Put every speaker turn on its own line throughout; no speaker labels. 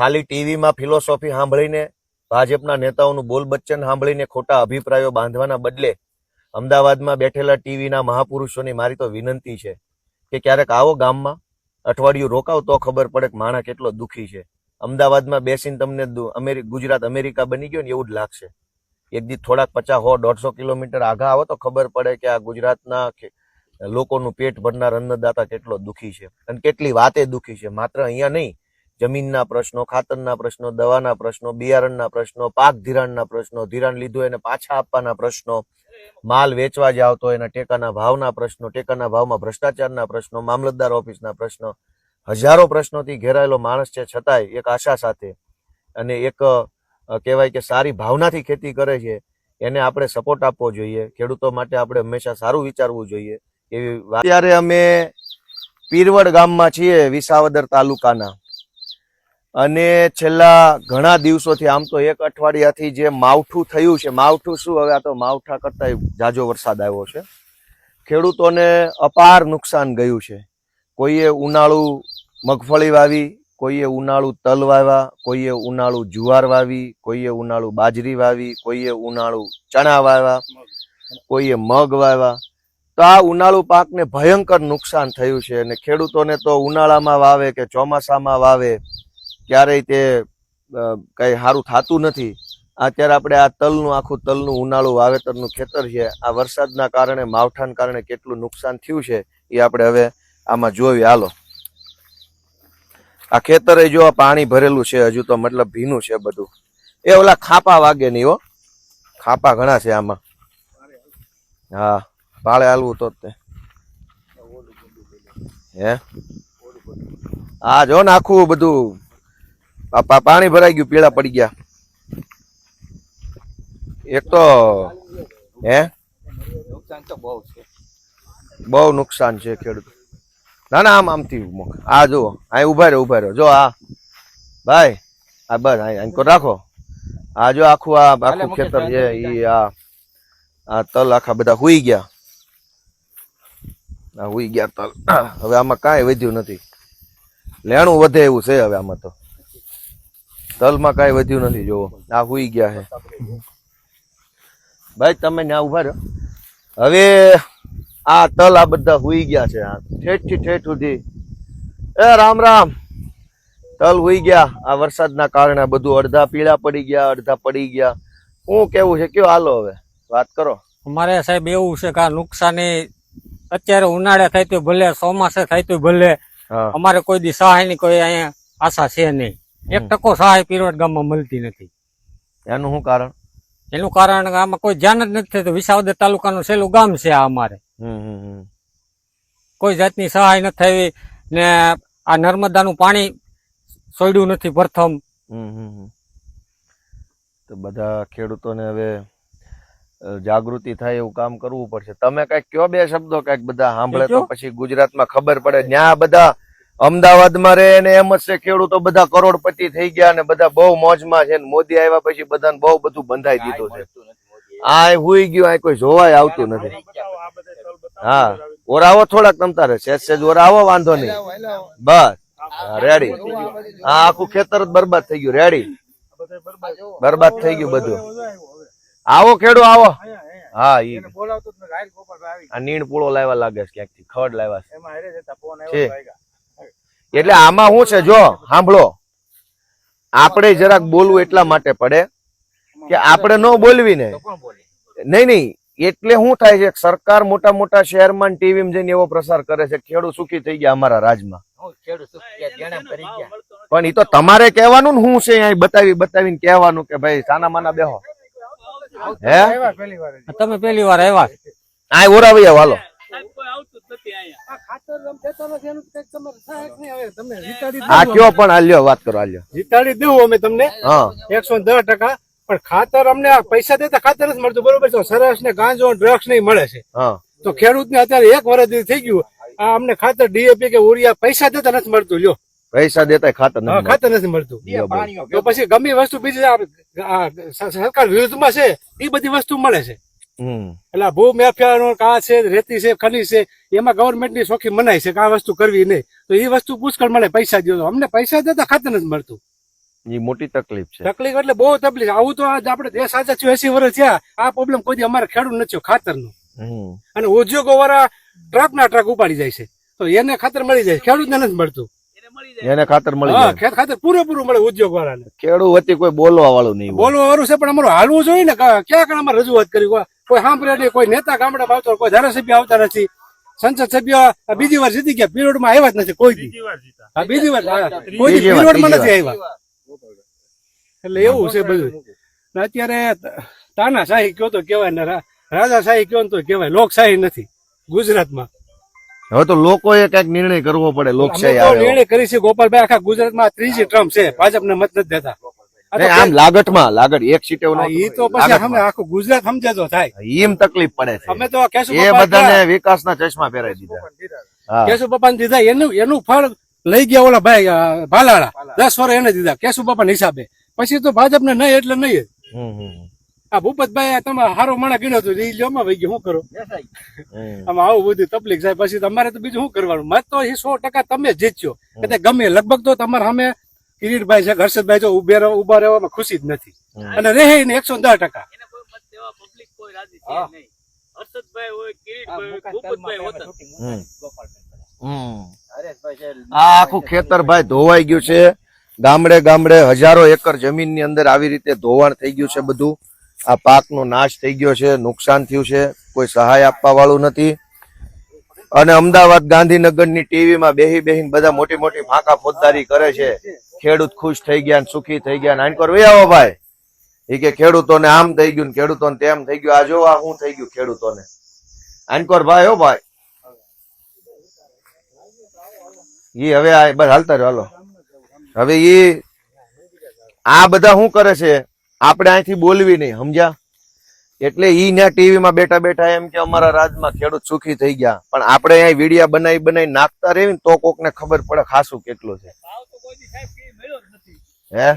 ખાલી ટીવીમાં ફિલોસોફી સાંભળીને, ભાજપના નેતાઓનું બોલ બચ્ચન સાંભળીને ખોટા અભિપ્રાયો બાંધવાના બદલે, અમદાવાદમાં બેઠેલા ટીવીના મહાપુરુષોની મારી તો વિનંતી છે કે ક્યારેક આવો ગામમાં, અઠવાડિયું રોકાવ તો ખબર પડે કે માણા કેટલો દુઃખી છે. અમદાવાદમાં બેસીને તમને ગુજરાત અમેરિકા બની ગયો ને એવું જ લાગશે. એક દી થોડાક પચાસ હો, દોઢસો કિલોમીટર આગા આવો તો ખબર પડે કે આ ગુજરાતના લોકોનું પેટ ભરનાર અન્નદાતા કેટલો દુઃખી છે. અને કેટલી વાતે દુઃખી છે. માત્ર અહીંયા નહીં જમીનના પ્રશ્નો, ખાતરના પ્રશ્નો, દવાના પ્રશ્નો, બિયારણના પ્રશ્નો, પાક ધિરાણના પ્રશ્નો, ધિરાણ લીધું એને પાછા આપવાના પ્રશ્નો, માલ વેચવા જાવ તો એના ટેકાના ભાવના પ્રશ્નો, ટેકાના ભાવમાં ભ્રષ્ટાચારના પ્રશ્નો, મામલતદાર ઓફિસના પ્રશ્નો. હજારો પ્રશ્નોથી ઘેરાયેલો માણસ છે છતાંય એક આશા સાથે અને એક કહેવાય કે સારી ભાવનાથી ખેતી કરે છે. એને આપણે સપોર્ટ આપવો જોઈએ. ખેડૂતો માટે આપણે હંમેશા સારું વિચારવું જોઈએ. એવી અત્યારે અમે પીરવડ ગામમાં છીએ વિસાવદર તાલુકાના. અને છેલ્લા ઘણા દિવસોથી, આમ તો એક અઠવાડિયાથી જે માવઠું થયું છે, માવઠું શું? હવે આ તો માવઠા કરતા જાજો વરસાદ આવ્યો છે. ખેડૂતોને અપાર નુકસાન ગયું છે. કોઈએ ઉનાળુ મગફળી વાવી, કોઈએ ઉનાળુ તલ વાવ્યા, કોઈએ ઉનાળુ જુવાર વાવી, કોઈએ ઉનાળુ બાજરી વાવી, કોઈએ ઉનાળુ ચણા વાવ્યા, કોઈએ મગ વાવ્યા. તો આ ઉનાળુ પાકને ભયંકર નુકસાન થયું છે અને ખેડૂતોને તો ઉનાળામાં વાવે કે ચોમાસામાં વાવે ક્યારેય તે કંઈ સારું થતું નથી. અત્યારે આપણે આ તલનું, આખું તલનું ઉનાળું વાવેતરનું ખેતર છે. આ વરસાદના કારણે, માવઠાના કારણે કેટલું નુકસાન થયું છે એ આપણે હવે આમાં જોઈએ હાલો. આ ખેતરે જો આ પાણી ભરેલું છે, હજુ તો મતલબ ભીનું છે બધું. એ ઓલા ખાપા વાગે નહીં હો. ખાપા ઘણા છે આમાં. હા, ભાળે હાલવું તો તે. હે? આ જો ને આખું બધું આ પા- પાણી ભરાઈ ગયું પીળા પડી ગયા. એક તો હે?
નુકસાન તો બહુ છે.
બહુ નુકસાન છે ખેડૂત. ના ના આમ આમથી આ જુઓ અહીં ઊભા રહ્યો ઊભા રહ્યો જો આ ભાઈ આ બસ અહીં અહીં રાખો. આ જો આખું આ આખું ખેતર છે એ આ આ તલ આખા બધા હુઈ ગયા. આ હુઈ ગયા તલ. હવે આમાં કાંઈ વધ્યું નથી. લેણું વધે એવું છે હવે આમાં તો. તલમાં કાંઈ વધ્યું નથી જોવો આ હુઈ ગયા છે. ભાઈ તમે ત્યાં ઊભા રહ્યો હવે આ તલ આ બધા હુઈ ગયા છે. આ ઠેઠથી ઠેઠ સુધી. એ રામ રામ. તલ હુઈ ગયા. આ વરસાદના કારણે બધું અડધા પીળા પડી ગયા અડધા પડી ગયા. શું કેવું છે? કયો હાલો હવે? વાત કરો.
અમારે સાહેબ એવું છે કે આ નુકસાની અત્યારે ઉનાળે થાય તો ભલે ચોમાસે થાય તો ભલે. અમારે કોઈ દી સહાયની કોઈ અહીંયા આશા છે નહીં. એક ટકો સહાય પીરોટ ગામમાં મળતી નથી.
એનું શું કારણ?
એનું કારણ કે આમાં કોઈ ધ્યાન જ નથી થતું વિસાવદર તાલુકાનું છેલ્લું ગામ છે આ અમારે. કોઈ જાતની સહાય નથી થઈ ને આ નર્મદાનું પાણી સોડ્યું નથી પ્રથમ.
તો બધા ખેડૂતોને હવે જાગૃતિ થાય એવું કામ કરવું પડશે. તમે કંઈક કયો બે શબ્દો કંઈક બધા સાંભળે તો? પછી ગુજરાતમાં ખબર પડે. ન્યા બધા અમદાવાદમાં રહે ને એમ જ છે ખેડૂતો બધા કરોડપતિ થઈ ગયા ને બધા બહુ મોજમાં છે ને મોદી આવ્યા પછી બધાને બહુ બધું બંધાઈ દીધું છે. આ હુઈ ગયું આ કોઈ જોવાય આવતું નથી. હા ઓરાવો થોડાક તમતા રહેશે સેજ ઓરાવો વાંધો નહીં. બસ. રેડી આ આખું ખેતર જ બરબાદ થઈ ગયું રેડી બરબાદ. થઈ ગયું બધું. આવો ખેડૂ આવો. હા ઈ. આ નીણ પૂળો લાવ્યા લાગે છે ક્યાંકથી ખડ લાવ્યા છે. છે. એટલે આમાં શું છે જો સાંભળો. આપણે જરાક બોલવું એટલા માટે પડે કે આપણે ન બોલવી ને. નહીં નહીં. એટલે શું થાય છે સરકાર મોટા મોટા શહેરમાં ટીવીમાં જઈને એવો પ્રસાર કરે છે ખેડૂત સુખી થઈ ગયા અમારા રાજમાં. પણ એ તો તમારે કહેવાનું ને શું છે અહીં બતાવી બતાવીને કહેવાનું કે ભાઈ સાના માના બેહો. હે?
તમે પેલી વાર આવ્યા.
આ ઓરાવી વાલો હાલો. આ કયો પણ આલ્યો વાત કરો આલ્યો.
જીતાડી દેવું અમે તમને. એકસો દસ ટકા. પણ ખાતર અમને પૈસા દેતા ખાતર જ મળતું બરોબર છે? સરસ ને ગાંજો ડ્રગ્સ નહીં મળે છે. તો ખેડૂત ને અત્યારે એક વર્ષ થઈ ગયું. આ અમને ખાતર ડીએપી કે ઉરિયા પૈસા દેતા નથી મળતું લ્યો.
પૈસા દેતા ખાતર નથી
ખાતર નથી મળતું. તો પછી ગમે વસ્તુ બીજી સરકાર વિરુદ્ધમાં છે એ બધી વસ્તુ મળે છે. એટલે આ ભૂ માફિયાનો કા છે રેતી છે ખની છે એમાં ગવર્મેન્ટની સોખી મનાય છે કે આ વસ્તુ કરવી નહીં. તો એ વસ્તુ પુષ્કળ મળે પૈસા દો અમને પૈસા દેતા ખાતર નથી મળતું.
એ મોટી તકલીફ છે.
તકલીફ એટલે બહુ તકલીફ આવું તો આજ આપણે દેશ થયો એસી વર્ષ થયા. આ પ્રોબ્લેમ કોઈ અમારે ખેડૂત નથી ખાતર ખાતરનો. અને ઉદ્યોગો વાળા ટ્રક ના ટ્રક ઉપાડી જાય છે. તો એને ખાતર મળી જાય ખેડૂતને નથી મળતું.
એને ખાતર મળી જાય.
ખેત ખાતર પૂરેપૂરું મળે ઉદ્યોગ વાળાને
ખેડૂત વતી કોઈ બોલવા વાળું નહીં
બોલવા વાળું છે પણ અમારું હાલવું જોઈએ ને. ક્યાં કણ અમારે રજૂઆત કરી કોઈ- સાંભળે નહીં કોઈ નેતા ગામડામાં આવતો કોઈ ધારાસભ્ય આવતા નથી. સંસદ સભ્ય બીજી વાર જીતી ગયા પીરિયડમાં આવ્યા જ નથી કોઈ બીજી વાર કોઈ દી
બીજી વાર,
પીરિયડમાં
બીજી
નથી આવ્યા. એટલે એવું છે બધું. ને અત્યારે તાનાશાહી કયો તો કેવાય ને રાજાશાહી કયો ને તો કેવાય લોકશાહી નથી ગુજરાતમાં.
હવે તો લોકોએ કંઈક નિર્ણય કરવો પડે લોકશાહી
નિર્ણય કરી છે ગોપાલભાઈ આખા ગુજરાતમાં ત્રીજી ટ્રમ્પ છે ભાજપને મત નથી દેતા.
આમ લાગટમાં લાગટ એક સીટે
હા, તો પછી અમે આખું ગુજરાત સમજે થાય.
એમ તકલીફ પડે છે.
અમે તો કેશુ
એ બધાને વિકાસના ચશ્મા પહેરાવી દીધા.
કેશુ બાપા દીધા એનું એનું ફળ લઈ ગયા ઓલા ભાઈ ભાલાળા. દસ વર્ષ એને દીધા કેશુ બાપા હિસાબે. પછી તો ભાજપને નહીં એટલે નહીં. આ ભૂપતભાઈ તમે હારો માણા ગીણો તો એ લ્યોમાં વહી ગયો શું કરો? આમાં આવું બધું તકલીફ થાય. પછી તમારે તો બીજું શું કરવાનું? મત તો એ સો ટકા તમે જીતશો. એટલે ગમે લગભગ તો તમારા સામે કિરીટભાઈ છે હર્ષદભાઈ જો ઉભે ઊભા રહેવામાં ખુશી જ નથી. અને રહે ને એકસો દસ ટકા.
એને કોઈ મત દેવા public કોઈ રાજી છે નહીં. હર્ષદભાઈ હોય, કિરીટભાઈ હોય, ભૂપતભાઈ હોત જ.
હમ. હમ. આ આખું ખેતર ભાઈ ધોવાઈ ગયું છે. ગામડે ગામડે હજારો એકર જમીનની અંદર આવી રીતે ધોવાણ થઈ ગયું છે બધું. આ પાકનો નાશ થઈ ગયો છે નુકસાન થયું છે. કોઈ સહાય આપવા વાળું નથી. અને અમદાવાદ ગાંધીનગરની ટીવીમાં બેહી બેહીને બધા મોટી મોટી ફાંકા ફોજદારી કરે છે. ખેડૂત ખુશ થઈ ગયા સુખી થઈ ગયા ને આનકોર વે આવો ભાઈ. એ કે ખેડૂતોને આમ થઈ ગયું ખેડૂતોને તેમ થઈ ગયું. આ જો આ શું થઈ ગયું ખેડૂતોને. આનકોર ભાઈ હો ભાઈ. ઈ હવે આ બસ હાલતા રહ્યો હાલો. હવે ઈ આ બધા શું કરે છે? આપણે અહીંથી બોલવી નહીં, સમજ્યા? એટલે ઈ ત્યાં ટીવી માં બેઠા બેઠા એમ કે અમારા રાજમાં ખેડૂત સુખી થઈ ગયા. પણ આપણે અહીંયા વિડીયા બનાવી બનાવી નાખતા રહેવી ને તો કોક ને ખબર પડે ખાસું કેટલું છે.
ભાવ તો કોઈ દી સાહેબ કઈ મળ્યો જ નથી.
હે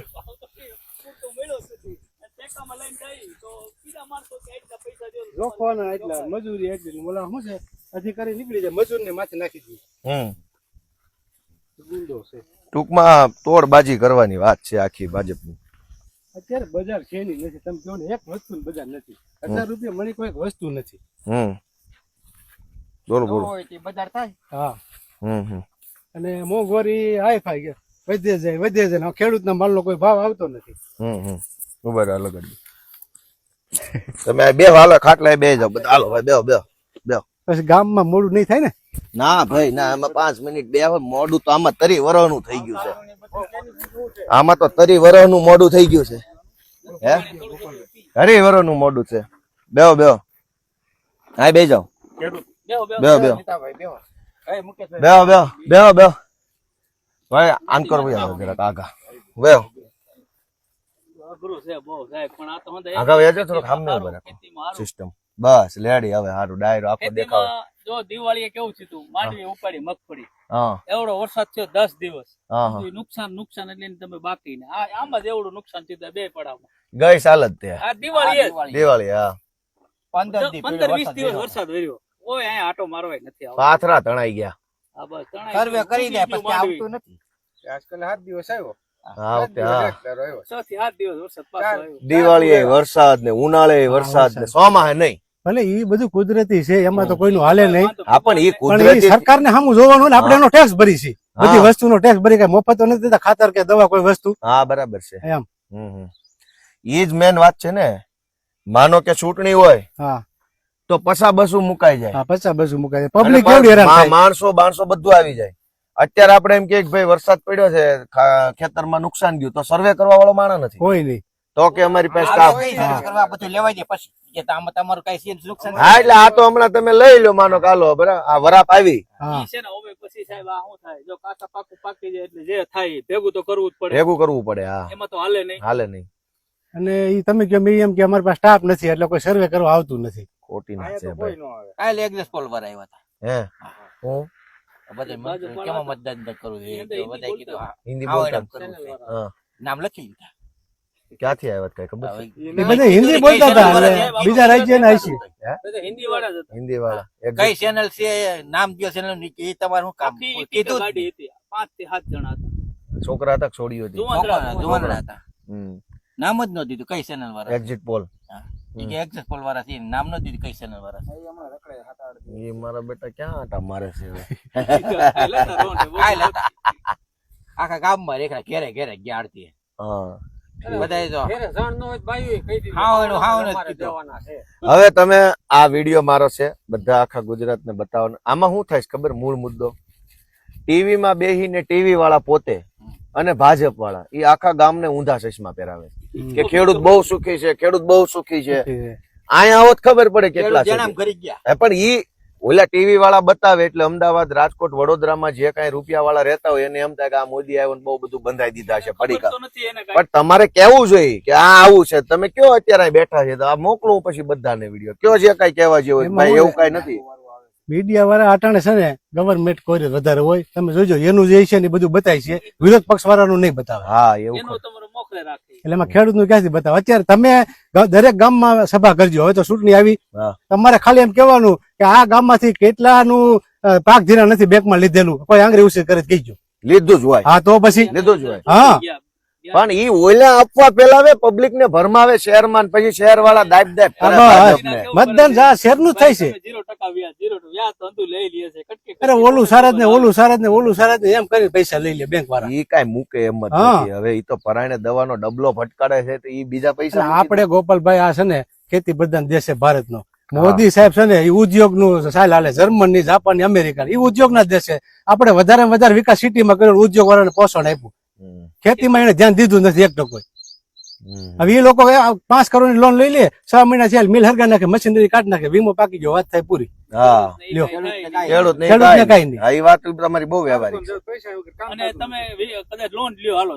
ને
એટલા મજૂરી એટલી. શું છે? અધિકારી નીકળી જાય માથે નાખી
ટૂંકમાં તોડબાજી કરવાની વાત છે આખી ભાજપની.
અત્યારે બજાર છે નહીં નથી. તમે કહો ને એક વસ્તુ બજાર નથી. હજાર રૂપિયા મળી કોઈ વસ્તુ નથી.
હમ. બોલો બોલો.
બજાર થાય.
હા.
હમ હમ.
અને મોંઘવારી હાઈ ફાઈ ગયા વધે જાય વધે જાય. ને ખેડૂતના માલનો કોઈ ભાવ આવતો નથી.
હમ હમ. ઊભા રહો અલગ તમે બે હાલો ખાટલા બે જાઓ. બધા હાલો ભાઈ બે બે બેહો.
પછી ગામમાં મોડું નહીં થાય ને?
ના ભાઈ ના આમાં પાંચ મિનિટ બે મોડું તો આમાં તરી વરવાનું થઈ ગયું છે. આમાં તો તરી વરવાનું મોડું થઈ ગયું છે. હે? હરી વરવાનું મોડું છે. બેહો બેહો. હા બે જાઓ.
બેહો, બેહો.
બેહો બેહો.
બે બેહો.
બેહો. બેહો બેહો બેહો ભાઈ આંકર ભાઈ આવો જરાક આગા બેહો આગા વેજો થોડોક સામને ઊભા રાખો સિસ્ટમ બસ લેડી હવે હારું ડાયરો આખો દેખાવ
જો દિવાળીએ કેવું છે તું? માંડવી ઉપાડી મગફળી. એવડો વરસાદ થયો દસ દિવસ.
હા હા.
નુકસાન નુકસાન એટલે તમે બાકી ને. આમ જ એવડું નુકસાન થયું બે પડાવમાં.
ગઈ સાલ જ તે.
દિવાળી
દિવાળી હા.
પંદર વીસ દિવસ વરસાદ વર્યો ઓય અહીંયા આટો મારવાય નથી આવતો.
પાથરા તણાઈ ગયા.
આ બસ તણાઈ
સર્વે કરી દે પછી આવતું નથી.
આજકાલ સાત દિવસ આવ્યો.
વખતે હા.
થી સાત દિવસ વરસાદ પાછો આવ્યો.
દિવાળી વરસાદ ને ઉનાળે વરસાદ ને સોમાં નહીં.
ભલે એ બધું કુદરતી છે એમાં તો કોઈનું હાલે નહીં.
હા પણ એ કુદરતી
સરકારને સામું જોવાનું ને આપણે એનો ટેક્સ ભરી છે. બધી. વસ્તુનો ટેક્સ ભરી કઈ મફત તો નથી દેતા ખાતર કે દવા કોઈ વસ્તુ.
હા બરાબર છે.
એમ.
હમ હમ. ઈ જ મેન વાત છે ને. માનો કે ચૂંટણી હોય
હા.
તો પસા બસું મુકાઈ જાય.
પછા બસું મુકાઈ
જાય.
પબ્લિક કેવડી હેરાન થાય?
માણસો બાણસો બધું આવી જાય. અત્યારે આપણે એમ કે ભાઈ વરસાદ પડ્યો છે ખેતરમાં નુકસાન ગયું તો સર્વે કરવા વાળો માણસ નથી.
કોઈ નહીં.
તો કે અમારી પાસે કામ.
બધું લેવાય દે પછી. નુકસાન?
હા એટલે આ તો હમણાં તમે લઈ લો માનો કાલો બરાબર આ વરાપ આવી.
હા.
ઈ છે ને હવે પછી સાહેબ આ શું થાય? જો કાચા પાકું પાકી જાય એટલે જે થાય એ ભેગું કરવું પડે.
કરવું પડે હા.
એમાં તો હાલે નહીં.
હાલે નહીં.
અને એ તમે કહો મેં એમ કે અમારી પાસે સ્ટાફ નથી એટલે કોઈ સર્વે કરવા આવતું નથી.
ખોટી ના છે ભાઈ.
કાલે એગ્રેસ પોલ પર આવ્યા હતા.
હે. હું?
બધા કેમાં મતદાન કરવું છે
બોલતા.
કીધું
હિન્દી બોલતા
કરવું છે. નામ લખી લીધા
ક્યાંથી આવ્યા કઈ ખબર
એ બધા હિન્દી બોલતા હતા બીજા રાજ્ય ના
બધા હિન્દી વાળા
હિન્દી વાળા.
કઈ ચેનલ છે? નામ કયો ચેનલ એ તમારું કામ.
કીધું
કીધું
ગાડી હતી. પાંચથી સાત જણા હતા.
છોકરા હતા છોડીઓ હતી?
જુવાનરા
હતા નામ જ ન દીધું. કઈ ચેનલ વાળા?
એક્ઝિટ પોલ
એ કે એક્સેસ પોલ વાળા છે નામ નો દીધી કઈ ચેનલ વાળા છે.
એ મારા બેટા ક્યાં આટા મારે છે.
આખા ગામમાં રેખડા ઘેરે ઘેરે ગયા
હા.
બધાય જો
ઘેરે જાણ ન હોય તો બાયું કહી દીધું.
હાવ
તમે આ વીડિયો મારો છે બધા આખા ગુજરાતને બતાવવાનો. આમાં શું થાય ખબર? મૂળ મુદ્દો. ટીવી માં બેહીને ટીવી વાળા પોતે અને ભાજપ વાળા એ આખા ગામને ઊંધા ચશ્મા પહેરાવે છે. કે ખેડૂત બહુ સુખી છે ખેડૂત બહુ સુખી છે. અહીંયા આવત ખબર પડે કેટલા
ખેડૂત જણામ
સુખી.
કરી ગયા.
હે, પણ ઈ ઓલા ટીવી વાળા બતાવે એટલે અમદાવાદ રાજકોટ વડોદરામાં જે કઈ રૂપિયા વાળા રહેતા હોય એને એમ થાય કે આ મોદી આવ્યો બહુ બધું બંધાઈ દીધા છે પડીકા
ખબર તો નથી એને કાંઈ.
પણ તમારે કેવું જોઈએ કે આ આવું છે. તમે કયો અત્યારે બેઠા છે? તો આ મોકલું પછી બધાને વીડિયો. કયો જે કઈ કહેવા જેવું? ભાઈ એવું કઈ નથી.
મીડિયા વાળા અટાણે છે ને ગવર્મેન્ટ કોઈ વધારે હોય. તમે જોજો એનું જે છે ને એ બધું બતાય છે. વિરોધ પક્ષ વાળાનું નહીં બતાવે.
હા એવું
એટલે એમાં ખેડૂતનું ક્યાંથી બતાવે? અત્યારે તમે દરેક દરેક ગામમાં સભા કરજો. હવે તો ચૂંટણી આવી. તમારે ખાલી એમ કેવાનું કે આ ગામમાંથી કેટલાનું નું પાક ધીરા નથી બેંકમાં લીધેલું. કોઈ આંગળી ઉછેર કરે કહીજો કહેજો.
લીધું જ હોય.
હા તો પછી
લીધું જ હોય.
હા.
પણ ઈ ઓલા આપવા પેલાવે પબ્લિક ને ભરમાવે શહેરમાં માં પછી શહેર વાળા દાબ દાબ.
મતદાન શહેરનું થાય છે. અરે ઓલું સારજ ને ઓલું સારજ ને ઓલું સારજ ને એમ કરી પૈસા લઈ લે બેંક વાળા
ઈ કઈ મૂકે એમ જ હવે ઈ તો પરાયણે દવાનો ડબલો ફટકારે છે તો ઈ બીજા પૈસા
આપણે ગોપાલભાઈ આ છે ને ખેતી પ્રધાન દેશ છે ભારતનો. મોદી સાહેબ છે ને એ ઉદ્યોગનું સાહેબ હાલે જર્મનની જાપાનની અમેરિકા એ ઉદ્યોગ ના દેશ છે. આપણે વધારે વધારે વિકાસ સિટીમાં કર્યો ઉદ્યોગ વાળાને પોષણ આપ્યું. ખેતીમાં એને ધ્યાન દીધું નથી એક
કોઈ.
હવે એ લોકો પાંચ કરોડની લોન લઈ લે છ મહિના છે મિલ હરગા નાખે મશીનરી કાઢી નાખે વીમો પાકી ગયો વાત થાય પૂરી.
ને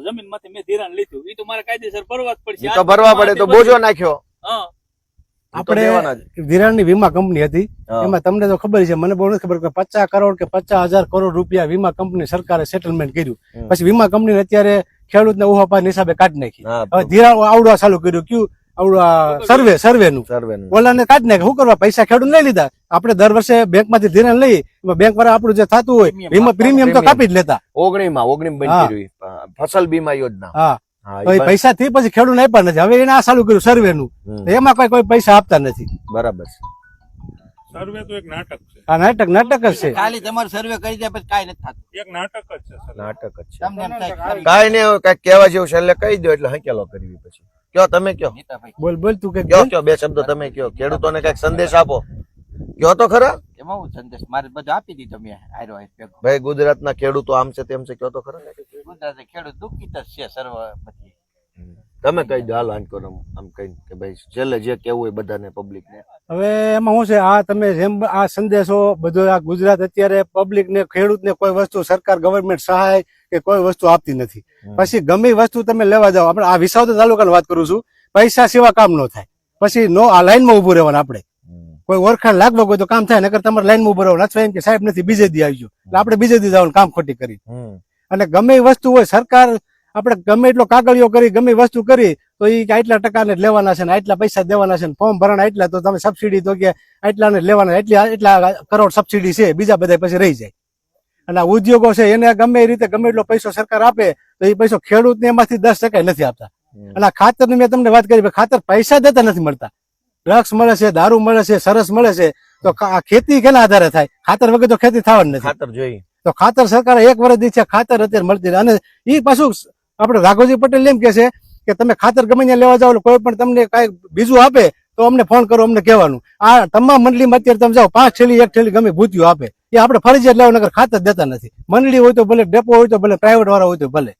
જમીન ધિરાણ લીધું. ઈ તો ભરવા જ પડશે.
ઈ તો ભરવા પડે તો બોજો નાખ્યો.
હા.
ઈ તો દેવાના જ.
આપણે ધિરાણની વીમા કંપની હતી. એમાં તમને તો ખબર છે મને બહુ નથી ખબર કે પચાસ કરોડ કે પચાસ હજાર કરોડ રૂપિયા વીમા કંપની સરકારે સેટલમેન્ટ કર્યું. પછી વીમા કંપની અત્યારે ખેડૂતને ઉહાપાની હિસાબે કાઢી નાખી. હવે ધિરાણ આવડવા ચાલુ કર્યું. કયું? આવડું સર્વે સર્વે નું.
ઓલા
ને. કાઢી નાખે શું કરવા? પૈસા ખેડૂત લઈ લીધા. આપણે દર વર્ષે બેંકમાંથી ધિરાણ લઈ બેંક વાળા આપણું જે થતું હોય વીમા પ્રીમિયમ તો કાપી જ લેતા.
ઓગણીમાં ઓગણીમ. ફસલ બીમા યોજના.
હા. પૈસા થી પછી ખેડૂત આપ્યા નથી. હવે એને આ ચાલુ કર્યું સર્વે નું. એમાં કોઈ કોઈ પૈસા આપતા નથી.
બરાબર છે.
સર્વે તો એક નાટક છે.
આ નાટક નાટક જ છે.
ખાલી તમારે સર્વે કરી દે પછી કાઈ નથી થતું.
એક નાટક જ છે
નાટક જ છે.
તમને એમ થાય કે
નહીં હવે કહેવા જેવું છે એટલે કહી દો એટલે હકેલો કરવી પછી. કયો તમે કયો?
બોલ બોલ તું કે
કયો કયો? બે શબ્દો તમે કયો. ખેડૂતોને કંઈક સંદેશ આપો. કયો તો ખરા?
એમાં હું સંદેશ? મારે બધું આપી દીધો મેં આયરો
ભાઈ ગુજરાતના ખેડૂતો આમ છે તેમ છે. કયો તો ખરા?
ગુજરાતે ખેડૂત દુઃખિત જ છે સર્વ બધી.
તમે કહી દો હાલ કરો આમ કઈ કે ભાઈ છેલ્લે જે કેવું હોય બધાને પબ્લિક ને.
હવે એમાં શું છે આ તમે જેમ આ સંદેશો બધો આ ગુજરાત અત્યારે પબ્લિક ને ખેડૂત ને કોઈ વસ્તુ સરકાર ગવર્મેન્ટ સહાય કે કોઈ વસ્તુ આપતી નથી. પછી ગમે વસ્તુ તમે લેવા જાઓ આપણે આ વિસાવદર તાલુકાની વાત કરું છું પૈસા સિવા કામ ન થાય. પછી નો આ લાઈનમાં ઉભું રહેવાનું આપણે. કોઈ ઓળખાણ લાગવા હોય તો કામ થાય નકર તમારે લાઈનમાં ઉભું રહેવાનું. અથવા એમ કે સાહેબ નથી બીજે દી આવજો એટલે આપણે બીજે દી જવાનું કામ ખોટી કરી. અને ગમે વસ્તુ હોય સરકાર આપણે ગમે એટલો કાગળિયો કરી ગમે વસ્તુ કરી તો એ આટલા ટકાને લેવાના છે ને આટલા પૈસા દેવાના છે ને ફોર્મ ભરવાના એટલા તો તમે સબસિડી તો કે આટલાને લેવાના એટલી એટલા કરોડ સબસિડી છે બીજા બધા પછી રહી જાય. અને ઉદ્યોગો છે એને ગમે એ રીતે ગમે એટલો પૈસો સરકાર આપે તો એ પૈસો ખેડૂતને એમાંથી દસ ટકા નથી આપતા. અને ખાતરની મેં તમને વાત કરી ખાતર પૈસા દેતા નથી મળતા. ડ્રગ્સ મળે છે દારૂ મળે છે સરસ મળે છે તો ખેતી કેના આધારે થાય? ખાતર વગર તો ખેતી થવાની નથી.
ખાતર જોઈએ.
તો ખાતર સરકાર એક વર્ષ દી છે ખાતર અત્યારે મળતી અને એ પાછું આપણે રાઘવજી પટેલ એમ કે છે કે તમે ખાતર ગમે ત્યાં લેવા જાઓ, કોઈ પણ તમને કઈ બીજું આપે, તો અમને ફોન કરો, અમને કહેવાનું. આ તમામ મંડળીમાં અત્યારે તમે જાઓ, પાંચ થેલી એક થેલી ગમે ભૂતિયું આપે. એ આપણે ફરજિયાત લેવા નગર ખાતર દેતા નથી. મંડળી હોય તો ભલે ડેપો હોય તો ભલે પ્રાઇવેટ વાળા હોય તો ભલે.